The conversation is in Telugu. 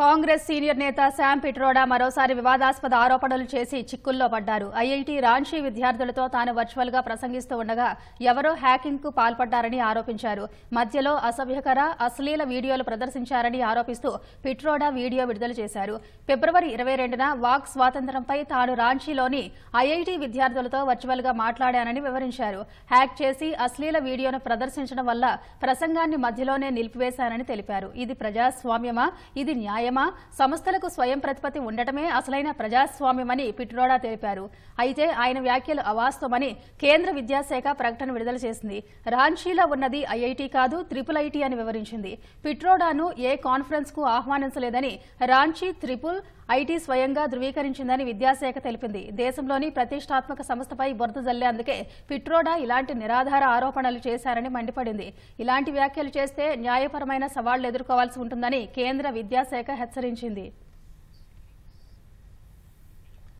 కాంగ్రెస్ సీనియర్ నేత శామ్ పిట్రోడా మరోసారి వివాదాస్పద ఆరోపణలు చేసి చిక్కుల్లో పడ్డారు. ఐఐటి రాంచీ విద్యార్థులతో తాను వర్చువల్గా ప్రసంగిస్తూ ఉండగా ఎవరో హ్యాకింగ్కు పాల్పడ్డారని ఆరోపించారు. మధ్యలో అసభ్యకర అశ్లీల వీడియోలు ప్రదర్శించారని ఆరోపిస్తూ పిట్రోడా వీడియో విడుదల చేశారు. ఫిబ్రవరి ఇరవై రెండున వాక్ స్వాతంత్ర్యంపై తాను రాంచీలోని ఐఐటి విద్యార్థులతో వర్చువల్గా మాట్లాడానని వివరించారు. హ్యాక్ చేసి అశ్లీల వీడియోను ప్రదర్శించడం వల్ల ప్రసంగాన్ని మధ్యలోనే నిలిపివేశానని తెలిపారు. ఇది ప్రజాస్వామ్యమా? ఇది న్యాయమా? సంస్థలకు స్వయం ప్రతిపత్తి ఉండటమే అసలైన ప్రజాస్వామ్యమని పిట్రోడా తెలిపారు. అయితే ఆయన వ్యాఖ్యలు అవాస్తవమని కేంద్ర విద్యాశాఖ ప్రకటన విడుదల చేసింది. రాంచీలో ఉన్నది ఐఐటి కాదు త్రిపుల్ ఐటీ అని వివరించింది. పిట్రోడాను ఏ కాన్ఫరెన్స్కు ఆహ్వానించలేదని రాంచీ త్రిపుల్ ఐటీ స్వయంగా ధృవీకరించిందని విద్యాశాఖ తెలిపింది. దేశంలోని ప్రతిష్టాత్మక సంస్థపై బురద జల్లేందుకే పిట్రోడా ఇలాంటి నిరాధార ఆరోపణలు చేశారని మండిపడింది. ఇలాంటి వ్యాఖ్యలు చేస్తే న్యాయపరమైన సవాళ్ళు ఎదుర్కోవాల్సి ఉంటుందని కేంద్ర విద్యాశాఖ హెచ్చరించింది.